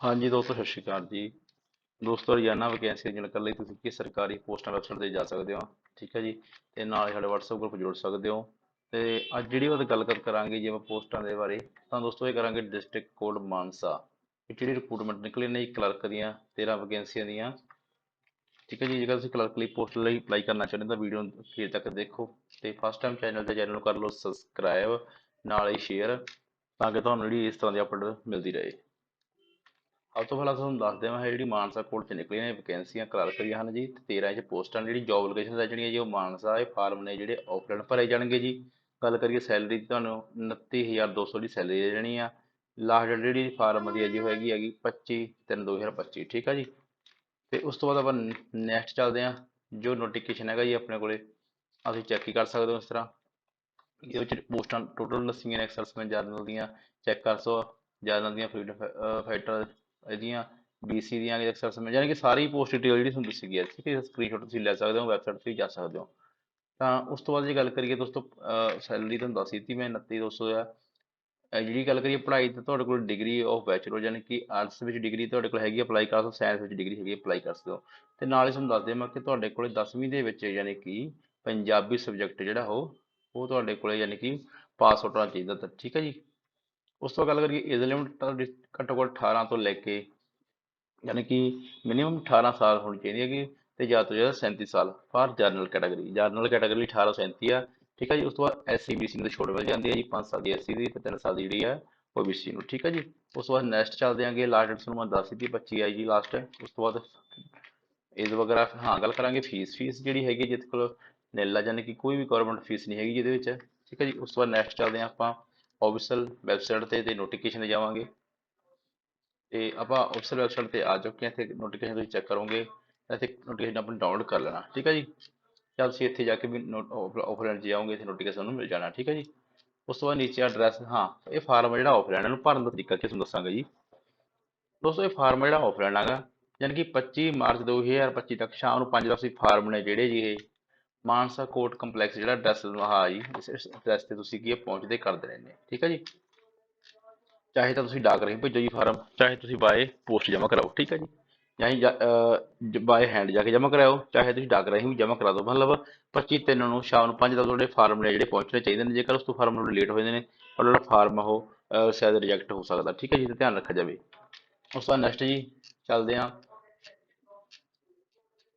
ਹਾਂਜੀ ਦੋਸਤੋ, ਸਤਿ ਸ਼੍ਰੀ ਅਕਾਲ ਜੀ। ਦੋਸਤੋ, ਰੋਜ਼ਾਨਾ ਵੈਕੈਂਸੀ ਦੀ ਜਾਣਕਾਰੀ ਲਈ ਤੁਸੀਂ ਕਿਸ ਸਰਕਾਰੀ ਪੋਸਟਾਂ ਵੈਬਸਾਈਟ ਤੇ ਜਾ ਸਕਦੇ ਹੋ? ਠੀਕ ਹੈ ਜੀ। ਤੇ ਨਾਲ ਹੀ ਸਾਡੇ WhatsApp ਗਰੁੱਪ ਜੁੜ ਸਕਦੇ ਹੋ। ਤੇ ਅੱਜ ਜਿਹੜੀ ਉਹ ਗੱਲ ਕਰ ਕਰਾਂਗੇ ਜਿਵੇਂ ਪੋਸਟਾਂ ਦੇ ਬਾਰੇ, ਤਾਂ ਦੋਸਤੋ ਇਹ ਕਰਾਂਗੇ ਡਿਸਟ੍ਰਿਕਟ ਕੋਡ ਮਾਨਸਾ। ਜਿਹੜੀ ਰਿਕਰੂਟਮੈਂਟ ਨਿਕਲੀ ਨੇ ਕਲਰਕ ਦੀਆਂ 13 ਵੈਕੈਂਸੀਆਂ ਦੀਆਂ। ਠੀਕ ਹੈ ਜੀ, ਜੇਕਰ ਤੁਸੀਂ ਕਲਰਕ ਲਈ ਪੋਸਟ ਲਈ ਅਪਲਾਈ ਕਰਨਾ ਚਾਹੁੰਦੇ ਤਾਂ ਵੀਡੀਓ ਅਖੀਰ ਤੱਕ ਦੇਖੋ। ਤੇ ਫਸਟ ਟਾਈਮ ਚੈਨਲ ਤੇ ਚੈਨਲ ਨੂੰ ਕਰ ਲਓ ਸਬਸਕ੍ਰਾਈਬ ਨਾਲ ਹੀ ਸ਼ੇਅਰ ਤਾਂ ਕਿ ਤੁਹਾਨੂੰ ਜਿਹੜੀ ਇਸ ਤਰ੍ਹਾਂ ਦੀ ਅਪਡੇਟ ਮਿਲਦੀ ਰਹੇ। ਸਭ ਤੋਂ ਪਹਿਲਾਂ ਤੁਹਾਨੂੰ ਦੱਸ ਦੇਵਾਂ ਇਹ ਜਿਹੜੀ ਮਾਨਸਾ ਕੋਲ ਚ ਨਿਕਲੀਆਂ ਨੇ ਵੈਕੈਂਸੀਆਂ ਕਲਰਕ ਦੀਆਂ ਹਨ ਜੀ, ਤੇ 13 ਚ ਪੋਸਟਾਂ ਜਿਹੜੀ ਜੌਬ ਲੋਕੇਸ਼ਨ ਹੈ ਜਿਹੜੀਆਂ ਜੀ ਉਹ ਮਾਨਸਾ ਇਹ ਫਾਰਮ ਨੇ ਜਿਹੜੇ ਆਫਲਾਈਨ ਭਰੇ ਜਾਣਗੇ ਜੀ। ਗੱਲ ਕਰੀਏ ਸੈਲਰੀ ਦੀ ਤੁਹਾਨੂੰ 29200 ਦੀ ਸੈਲਰੀ ਦੇ ਜਾਣੀ ਆ। ਲਾਸਟ ਜਿਹੜੀ ਫਾਰਮ ਦੀ ਹੈ ਜੀ ਉਹ ਹੈਗੀ ਹੈਗੀ 25 3 2025 ਠੀਕ ਆ ਜੀ? ਤੇ ਉਸ ਤੋਂ ਬਾਅਦ ਆਪਾਂ ਨੈਕਸਟ ਚੱਲਦੇ ਹਾਂ, ਜੋ ਨੋਟੀਫਿਕੇਸ਼ਨ ਹੈਗਾ ਜੀ ਆਪਣੇ ਕੋਲੇ, ਅਸੀਂ ਚੈੱਕ ਹੀ ਕਰ ਸਕਦੇ ਹਾਂ ਇਸ ਤਰ੍ਹਾਂ। ਇਹਦੇ ਵਿੱਚ ਪੋਸਟਾਂ ਟੋਟਲ ਦੱਸੀਆਂ ਨੇ ਐਕਸਰਸਮੈਂਟ ਜ਼ਿਆਦਾ ਦੀਆਂ ਚੈੱਕ ਕਰ ਸੋ ਜ਼ਿਆਦਾ ਦੀਆਂ ਫਰੀਡਮ ਫਾਈਟਰ ਇਹਦੀਆਂ BC ਦੀਆਂ ਐਕਸਰਸਮੈਂਟ ਯਾਨੀ ਕਿ ਸਾਰੀ ਪੋਸਟ ਡਿਟੇਲ ਜਿਹੜੀ ਤੁਹਾਨੂੰ ਦੱਸੀ ਗਈ ਹੈ ਠੀਕ ਹੈ ਸਕਰੀਨਸ਼ਾਟ ਤੁਸੀਂ ਲੈ ਸਕਦੇ ਹੋ ਵੈਬਸਾਈਟ ਤੇ ਜਾ ਸਕਦੇ ਹੋ। ਤਾਂ ਉਸ ਤੋਂ ਬਾਅਦ ਜੇ ਗੱਲ ਕਰੀਏ ਦੋਸਤੋ ਸੈਲਰੀ ਤੁਹਾਨੂੰ ਦੱਸ ਦਿੱਤੀ ਮੈਂ 29200 ਆ। ਅਹ ਜਿਹੜੀ ਗੱਲ ਕਰੀਏ ਪੜ੍ਹਾਈ ਤਾਂ ਤੁਹਾਡੇ ਕੋਲ ਡਿਗਰੀ ਆਫ ਬੈਚਲਰ ਯਾਨੀ ਕਿ ਆਰਟਸ ਵਿੱਚ ਡਿਗਰੀ ਤੁਹਾਡੇ ਕੋਲ ਹੈਗੀ ਅਪਲਾਈ ਕਰ ਸਕਦੇ ਹੋ ਸਾਇੰਸ ਵਿੱਚ ਡਿਗਰੀ ਹੈਗੀ ਅਪਲਾਈ ਕਰ ਸਕਦੇ ਹੋ। ਤੇ ਨਾਲ ਹੀ ਤੁਹਾਨੂੰ ਦੱਸ ਦੇਵਾਂ ਕਿ ਤੁਹਾਡੇ ਕੋਲ 10ਵੀਂ ਦੇ ਵਿੱਚ ਯਾਨੀ ਕਿ ਪੰਜਾਬੀ ਸਬਜੈਕਟ ਜਿਹੜਾ ਉਹ ਉਹ ਤੁਹਾਡੇ ਕੋਲ ਯਾਨੀ ਕਿ ਪਾਸ ਆਊਟ ਹੋਣਾ ਚਾਹੀਦਾ ਤਾਂ, ਠੀਕ ਹੈ ਜੀ? ਉਸ ਤੋਂ ਗੱਲ ਕਰੀਏ ਏਜ ਲਿਮਟ ਘੱਟੋ ਘੱਟ 18 ਤੋਂ ਲੈ ਕੇ ਯਾਨੀ ਕਿ ਮਿਨੀਮਮ 18 ਸਾਲ ਹੋਣੀ ਚਾਹੀਦੀ ਹੈਗੀ ਤੇ ਜ਼ਿਆਦਾ ਤੋਂ ਜ਼ਿਆਦਾ 37 ਸਾਲ for general category general category 18 37 ਆ, ਠੀਕ ਹੈ ਜੀ? ਉਸ ਤੋਂ ਬਾਅਦ ਐਸਸੀ ਬੀਸੀ ਨੂੰ ਛੋੜ ਮਿਲ ਜਾਂਦੀ ਹੈ ਜੀ 5 ਸਾਲ ਦੀ ਐਸਸੀ ਦੀ ਤੇ 3 ਸਾਲ ਦੀ ਜਿਹੜੀ ਹੈ ਉਹ ਬੀਸੀ ਨੂੰ, ਠੀਕ ਹੈ ਜੀ? ਉਸ ਤੋਂ ਬਾਅਦ ਨੈਕਸਟ ਚੱਲਦੇ ਆਂਗੇ ਲਾਸਟ ਡੇਟ ਤੁਹਾਨੂੰ ਮੈਂ ਦੱਸ ਦਿੱਤੀ 25 ਆਈ ਜੀ ਲਾਸਟ ਉਸ ਤੋਂ ਬਾਅਦ ਇਸ ਵਗੈਰਾ ਹਾਂ, ਗੱਲ ਕਰਾਂਗੇ ਫੀਸ ਫੀਸ ਜਿਹੜੀ ਹੈਗੀ ਜਿਹਦੇ ਕੋਲ ਨਿੱਲਾ ਯਾਨੀ ਕਿ ਕੋਈ ਵੀ ਗਵਰਨਮੈਂਟ ਫੀਸ ਨਹੀਂ ਹੈਗੀ ਜਿਹਦੇ ਵਿੱਚ, ਠੀਕ ਹੈ ਜੀ? ਉਸ ਤੋਂ ਬਾਅਦ ਨੈਕਸਟ ਚੱਲਦੇ ਹਾਂ ਆਪਾਂ ਆਫੀਸ਼ੀਅਲ ਵੈਬਸਾਈਟ ਤੇ ਤੇ ਨੋਟੀਫਿਕੇਸ਼ਨ ਤੇ ਜਾਵਾਂਗੇ। ਤੇ ਆਪਾਂ ਆਫੀਸ਼ੀਅਲ ਵੈਬਸਾਈਟ ਤੇ ਆ ਚੁੱਕੇ ਹਾਂ। ਇੱਥੇ ਨੋਟੀਫਿਕੇਸ਼ਨ ਤੁਸੀਂ ਚੈੱਕ ਕਰੋਗੇ। ਇੱਥੇ ਨੋਟੀਫਿਕੇਸ਼ਨ ਆਪਣੀ ਡਾਊਨਲੋਡ ਕਰ ਲੈਣਾ। ਠੀਕ ਹੈ ਜੀ? ਜਦ ਤੁਸੀਂ ਇੱਥੇ ਜਾ ਕੇ ਵੀ ਆਫਲਾਈਨ ਚ ਜਾਓਗੇ ਇੱਥੇ ਨੋਟੀਫਿਕੇਸ਼ਨ ਤੁਹਾਨੂੰ ਮਿਲ ਜਾਣਾ। ਠੀਕ ਹੈ ਜੀ? ਉਸ ਤੋਂ ਬਾਅਦ ਨੀਚੇ ਐਡਰੈਸ ਹਾਂ, ਇਹ ਫਾਰਮ ਜਿਹੜਾ ਆਫਲਾਈਨ ਇਹਨੂੰ ਭਰਨ ਦਾ ਤਰੀਕਾ ਕੀ ਤੁਹਾਨੂੰ ਦੱਸਾਂਗਾ ਜੀ। ਦੋਸਤੋ, ਇਹ ਫਾਰਮ ਜਿਹੜਾ ਆਫਲਾਈਨ ਹੈਗਾ ਯਾਨੀ ਕਿ 25 ਮਾਰਚ 2025 ਤੱਕ ਸ਼ਾਮ ਨੂੰ 5 ਵਜੇ ਫਾਰਮ ਨੇ ਜਿਹੜੇ ਜੀ ਇਹ। ਮਾਨਸਾ ਕੋਰਟ ਕੰਪਲੈਕਸ ਜਿਹੜਾ ਐਡਰੈਸ ਹਾਂ ਜੀ, ਇਸ ਐਡਰੈਸ ਤੇ ਤੁਸੀਂ ਕੀ ਹੈ ਪਹੁੰਚਦੇ ਕਰਦੇ ਰਹਿੰਦੇ ਠੀਕ ਹੈ ਜੀ? ਚਾਹੇ ਤਾਂ ਤੁਸੀਂ ਡਾਕ ਰਾਹੀਂ ਭੇਜੋ ਜੀ ਫਾਰਮ, ਚਾਹੇ ਤੁਸੀਂ ਬਾਏ ਪੋਸਟ ਜਮ੍ਹਾਂ ਕਰਾਓ, ਠੀਕ ਹੈ ਜੀ? ਚਾਹੇ ਬਾਏ ਹੈਂਡ ਜਾ ਕੇ ਜਮ੍ਹਾਂ ਕਰਾਓ, ਚਾਹੇ ਤੁਸੀਂ ਡਾਕ ਰਾਹੀਂ ਵੀ ਜਮ੍ਹਾਂ ਕਰਾ ਦਿਓ, ਮਤਲਬ 25 ਤਿੰਨ ਨੂੰ ਸ਼ਾਮ ਨੂੰ 5 ਤੱਕ ਤੁਹਾਡੇ ਫਾਰਮ ਨੇ ਜਿਹੜੇ ਪਹੁੰਚਣੇ ਚਾਹੀਦੇ ਨੇ, ਜੇਕਰ ਉਸ ਤੋਂ ਫਾਰਮ ਤੁਹਾਡੇ ਲੇਟ ਹੋ ਜਾਂਦੇ ਨੇ ਤਾਂ ਤੁਹਾਡਾ ਫਾਰਮ ਉਹ ਸ਼ਾਇਦ ਰਿਜੈਕਟ ਹੋ ਸਕਦਾ, ਠੀਕ ਹੈ ਜੀ? ਤੇ ਧਿਆਨ ਰੱਖਿਆ ਜਾਵੇ। ਉਸ ਤੋਂ ਬਾਅਦ ਨੈਕਸਟ ਜੀ, ਚੱਲਦੇ ਹਾਂ।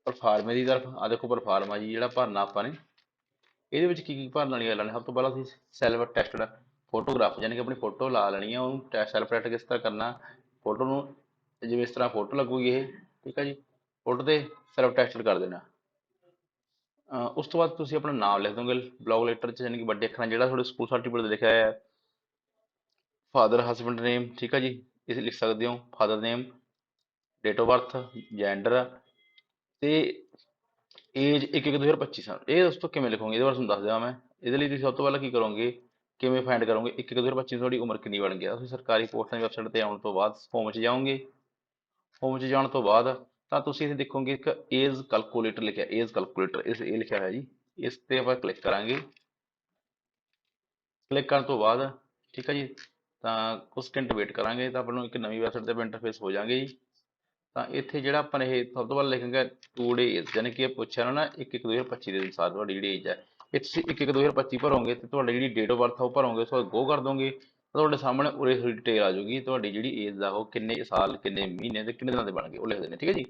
ਪਰਫਾਰਮੇ ਦੀ ਤਰਫ। ਆ ਦੇਖੋ ਪਰਫਾਰਮਾ ਜੀ, ਜਿਹੜਾ ਭਰਨਾ ਆਪਾਂ ਨੇ, ਇਹਦੇ ਵਿੱਚ ਕੀ ਕੀ ਭਰਨ ਵਾਲੀਆਂ ਗੱਲਾਂ ਨੇ? ਸਭ ਤੋਂ ਪਹਿਲਾਂ ਅਸੀਂ ਸੈਲਫ ਟੈਸਟਡ ਫੋਟੋਗ੍ਰਾਫ ਯਾਨੀ ਕਿ ਆਪਣੀ ਫੋਟੋ ਲਾ ਲੈਣੀ ਹੈ ਉਹਨੂੰ ਸੈਲਫ ਟੈਸਟ ਕਿਸ ਤਰ੍ਹਾਂ ਕਰਨਾ? ਫੋਟੋ ਨੂੰ ਜਿਵੇਂ ਇਸ ਤਰ੍ਹਾਂ ਫੋਟੋ ਲੱਗੂਗੀ ਇਹ, ਠੀਕ ਹੈ ਜੀ? ਫੋਟੋ ਤੇ ਸੈਲਫ ਟੈਸਟਡ ਕਰ ਦੇਣਾ। ਉਸ ਤੋਂ ਬਾਅਦ ਤੁਸੀਂ ਆਪਣਾ ਨਾਮ ਲਿਖ ਦੋਗੇ ਬਲੌਗ ਲੈਟਰ 'ਚ ਯਾਨੀ ਕਿ ਵੱਡੇ ਅੱਖਰਾਂ, ਜਿਹੜਾ ਤੁਹਾਡੇ ਸਕੂਲ ਸਰਟੀਫਿਕੇਟ ਤੇ ਲਿਖਿਆ ਹੈ। ਫਾਦਰ ਹਸਬੰਡ ਨੇਮ ਠੀਕ ਹੈ ਜੀ? ਇਹ ਲਿਖ ਸਕਦੇ ਹੋ। Father name date of birth gender ਤੇ ਏਜ 1 1 2025 ਸਾਲ। ਇਹ ਦੋਸਤੋ ਕਿਵੇਂ ਲਿਖੋਗੇ? ਇਹਦੇ ਬਾਰੇ ਤੁਹਾਨੂੰ ਦੱਸ ਦਿਆਂ ਮੈਂ। ਇਹਦੇ ਲਈ ਤੁਸੀਂ ਸਭ ਤੋਂ ਪਹਿਲਾਂ ਕੀ ਕਰੋਗੇ? ਕਿਵੇਂ ਫਾਈਂਡ ਕਰੋਗੇ? 1 1 2025 ਤੁਹਾਡੀ ਉਮਰ ਕਿੰਨੀ ਬਣ ਗਿਆ ਤੁਸੀਂ ਸਰਕਾਰੀ ਪੋਸਟਾਂ ਦੀ ਵੈਬਸਾਈਟ ਤੇ ਆਉਣ ਤੋਂ ਬਾਅਦ ਫਾਰਮ 'ਚ ਜਾਓਗੇ। ਫਾਰਮ 'ਚ ਜਾਣ ਤੋਂ ਬਾਅਦ ਤਾਂ ਤੁਸੀਂ ਇੱਥੇ ਦੇਖੋਗੇ ਇੱਕ ਏਜ ਕੈਲਕੂਲੇਟਰ ਲਿਖਿਆ ਏਜ ਕੈਲਕੂਲੇਟਰ ਇਸ ਇਹ ਲਿਖਿਆ ਹੋਇਆ ਜੀ। ਇਸ ਤੇ ਆਪਾਂ ਕਲਿੱਕ ਕਰਾਂਗੇ। ਕਲਿੱਕ ਕਰਨ ਤੋਂ ਬਾਅਦ, ਠੀਕ ਹੈ ਜੀ? ਤਾਂ ਕੁਝ ਘੰਟੇ ਵੇਟ ਕਰਾਂਗੇ ਤਾਂ ਆਪਾਂ ਨੂੰ ਇੱਕ ਨਵੀਂ ਵੈਬਸਾਈਟ ਤੇ ਇੰਟਰਫੇਸ ਹੋ ਜਾਾਂਗੇ ਜੀ। ਤਾਂ ਇੱਥੇ ਜਿਹੜਾ ਆਪਾਂ ਇਹ ਸਭ ਤੋਂ ਪਹਿਲਾਂ ਲਿਖਾਂਗੇ ਟੂ ਏਜ ਯਾਨੀ ਕਿ ਇਹ ਪੁੱਛਿਆ ਨਾ 1 1 2025 ਦੇ ਅਨੁਸਾਰ ਤੁਹਾਡੀ ਜਿਹੜੀ ਏਜ ਹੈ। ਇਹ ਤੁਸੀਂ 1 1 2025 ਭਰੋਗੇ ਤੇ ਤੁਹਾਡੀ ਜਿਹੜੀ ਡੇਟ ਆਫ ਬਰਥ ਆ ਉਹ ਭਰੋਗੇ, ਉਸ ਗੋ ਕਰ ਦੋਗੇ ਤੁਹਾਡੇ ਸਾਹਮਣੇ ਉਰੇ ਡਿਟੇਲ ਆ ਜਾਊਗੀ, ਤੁਹਾਡੀ ਜਿਹੜੀ ਏਜ ਦਾ ਉਹ ਕਿੰਨੇ ਸਾਲ, ਕਿੰਨੇ ਮਹੀਨੇ ਤੇ ਕਿੰਨੇ ਦਿਨਾਂ ਦੇ ਬਣ ਗਏ ਉਹ ਲਿਖ ਦੇਣੇ ਠੀਕ ਹੈ ਜੀ?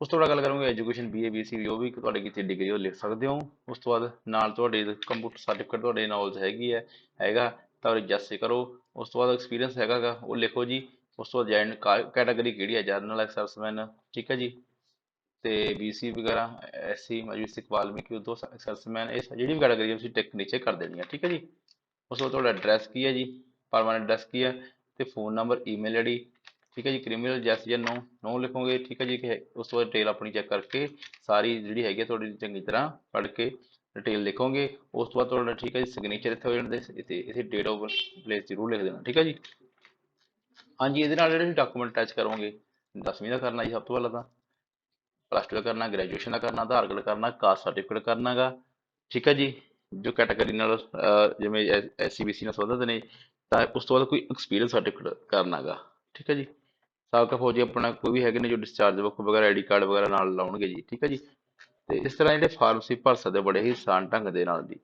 ਉਸ ਤੋਂ ਬਾਅਦ ਗੱਲ ਕਰਾਂਗੇ ਐਜੂਕੇਸ਼ਨ ਬੀਏ ਬੀਸੀ ਜੋ ਵੀ ਤੁਹਾਡੇ ਕਿਤੇ ਡਿਗਰੀ ਉਹ ਲਿਖ ਸਕਦੇ ਹੋ। ਉਸ ਤੋਂ ਬਾਅਦ ਨਾਲ ਤੁਹਾਡੇ ਕੰਪਿਊਟਰ ਸਰਟੀਫਿਕੇਟ ਤੁਹਾਡੇ ਨੌਲੇਜ ਹੈਗੀ ਹੈ, ਹੈਗਾ, ਤਾਂ ਉਹ ਜੈਸੇ ਕਰੋ। ਉਸ ਤੋਂ ਬਾਅਦ ਐਕਸਪੀਰੀਅੰਸ ਹੈਗਾਗਾ ਉਹ ਲਿਖੋ ਜੀ। ਉਸ ਤੋਂ ਬਾਅਦ ਜੈਨ ਕੈਟਾਗਰੀ ਕਿਹੜੀ ਹੈ? ਜਰਨਲ ਐਕਸਰਸਮੈਨ ਠੀਕ ਹੈ ਜੀ? ਤੇ ਬੀਸੀ ਵਗੈਰਾ ਐਸਸੀ ਮੈਜਿਸਟਿਕ ਵਾਲਮੀਕੀ ਉਦੋਂ ਐਕਸਰਸਮੈਨ ਇਹ ਜਿਹੜੀ ਵੀ ਕੈਟਾਗਰੀ ਤੁਸੀਂ ਟਿਕ ਨੀਚੇ ਕਰ ਦੇਣੀ ਹੈ, ਠੀਕ ਹੈ ਜੀ? ਉਸ ਤੋਂ ਤੁਹਾਡਾ ਐਡਰੈਸ ਕੀ ਹੈ ਜੀ? ਪਰਮਾਨੈਂਟ ਐਡਰੈਸ ਕੀ ਹੈ? ਤੇ ਫੋਨ ਨੰਬਰ ਈਮੇਲ ਆਈਡੀ ਠੀਕ ਹੈ ਜੀ? ਕ੍ਰਿਮੀਨਲ ਜੈਸ ਜਾਂ ਨੋ ਨੋ ਲਿਖੋਗੇ, ਠੀਕ ਹੈ ਜੀ? ਉਸ ਤੋਂ ਬਾਅਦ ਡਿਟੇਲ ਆਪਣੀ ਚੈੱਕ ਕਰਕੇ ਸਾਰੀ ਜਿਹੜੀ ਹੈਗੀ ਤੁਹਾਡੀ ਚੰਗੀ ਤਰ੍ਹਾਂ ਪੜ੍ਹ ਕੇ ਡਿਟੇਲ ਲਿਖੋਗੇ, ਉਸ ਤੋਂ ਬਾਅਦ ਤੁਹਾਡਾ, ਠੀਕ ਹੈ ਜੀ? ਸਿਗਨੇਚਰ ਇੱਥੇ ਹੋ ਜਾਂਦੇ, ਇੱਥੇ ਇੱਥੇ ਡੇਟ ਆਫ ਪਲੇਸ ਜ਼ਰੂਰ ਲਿਖ ਦੇਣਾ, ਠੀਕ ਹੈ ਜੀ? ਹਾਂਜੀ, ਇਹਦੇ ਨਾਲ ਜਿਹੜੇ ਡਾਕੂਮੈਂਟ ਅਟੈਚ ਕਰੋਗੇ 10ਵੀਂ ਦਾ ਕਰਨਾ ਜੀ ਸਭ ਤੋਂ ਪਹਿਲਾਂ ਤਾਂ ਪਲੱਸ 2 ਦਾ ਕਰਨਾ ਗ੍ਰੈਜੂਏਸ਼ਨ ਦਾ ਕਰਨਾ, ਆਧਾਰ ਕਾਰਡ ਕਰਨਾ ਕਾਸਟ ਸਰਟੀਫਿਕੇਟ ਕਰਨਾਗਾ ਠੀਕ ਹੈ ਜੀ? ਜੋ ਕੈਟਾਗਰੀ ਨਾਲ ਜਿਵੇਂ ਐਸਸੀਬੀਸੀ ਨਾਲ ਸੰਬੰਧਿਤ ਨੇ, ਤਾਂ ਉਸ ਤੋਂ ਬਾਅਦ ਕੋਈ ਐਕਸਪੀਰੀਅੰਸ ਸਰਟੀਫਿਕੇਟ ਕਰਨਾਗਾ ਠੀਕ ਹੈ ਜੀ? ਸਾਬਕਾ ਫੌਜੀ ਆਪਣਾ ਕੋਈ ਵੀ ਹੈਗੇ ਨੇ ਜੋ ਡਿਸਚਾਰਜ ਬੁੱਕ ਵਗੈਰਾ ਆਈਡੀ ਕਾਰਡ ਵਗੈਰਾ ਨਾਲ ਲਾਉਣਗੇ ਜੀ। ਠੀਕ ਹੈ ਜੀ? ਤੇ ਇਸ ਤਰ੍ਹਾਂ ਜਿਹੜੇ ਫਾਰਮ ਸੀ ਭਰ ਸਕਦੇ ਬੜੇ ਹੀ ਆਸਾਨ ਢੰਗ ਦੇ ਨਾਲ ਜੀ।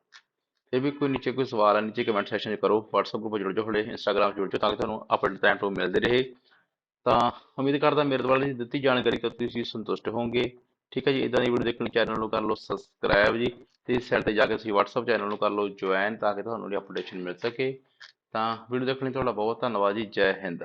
ਇਹ ਵੀ ਕੋਈ ਨੀਚੇ ਕੋਈ ਸਵਾਲ ਹੈ ਨੀਚੇ ਕਮੈਂਟ ਸੈਸ਼ਨ 'ਚ ਕਰੋ, WhatsApp ਗਰੁੱਪ ਜੁੜ ਜਾਓ ਹਲੇ ਇੰਸਟਾਗ੍ਰਾਮ 'ਚ ਜੁੜ ਜਾਓ ਤਾਂ ਕਿ ਤੁਹਾਨੂੰ ਅਪਡੇਟ ਟਾਈਮ ਤੋਂ ਮਿਲਦੇ ਰਹੇ। ਤਾਂ ਉਮੀਦ ਕਰਦਾ ਮੇਰੇ ਦੁਆਰਾ ਦੀ ਦਿੱਤੀ ਜਾਣਕਾਰੀ ਤੋਂ ਤੁਸੀਂ ਸੰਤੁਸ਼ਟ ਹੋਵੋਗੇ। ਠੀਕ ਹੈ ਜੀ ਇਦਾਂ ਦੀ ਵੀਡੀਓ ਦੇਖਣ ਚੈਨਲ ਨੂੰ ਕਰ ਲਓ ਸਬਸਕ੍ਰਾਈਬ ਜੀ, ਤੇ ਇਸ ਸਾਈਡ ਤੇ ਜਾ ਕੇ ਤੁਸੀਂ WhatsApp ਚੈਨਲ ਨੂੰ ਕਰ ਲਓ ਜੁਆਇਨ ਤਾਂ ਕਿ ਤੁਹਾਨੂੰ ਜਿਹੜੀ ਅਪਡੇਸ਼ਨ ਮਿਲ ਸਕੇ। ਤਾਂ ਵੀਡੀਓ ਦੇਖਣ ਲਈ ਤੁਹਾਡਾ ਬਹੁਤ ਧੰਨਵਾਦ ਜੀ, ਜੈ ਹਿੰਦ।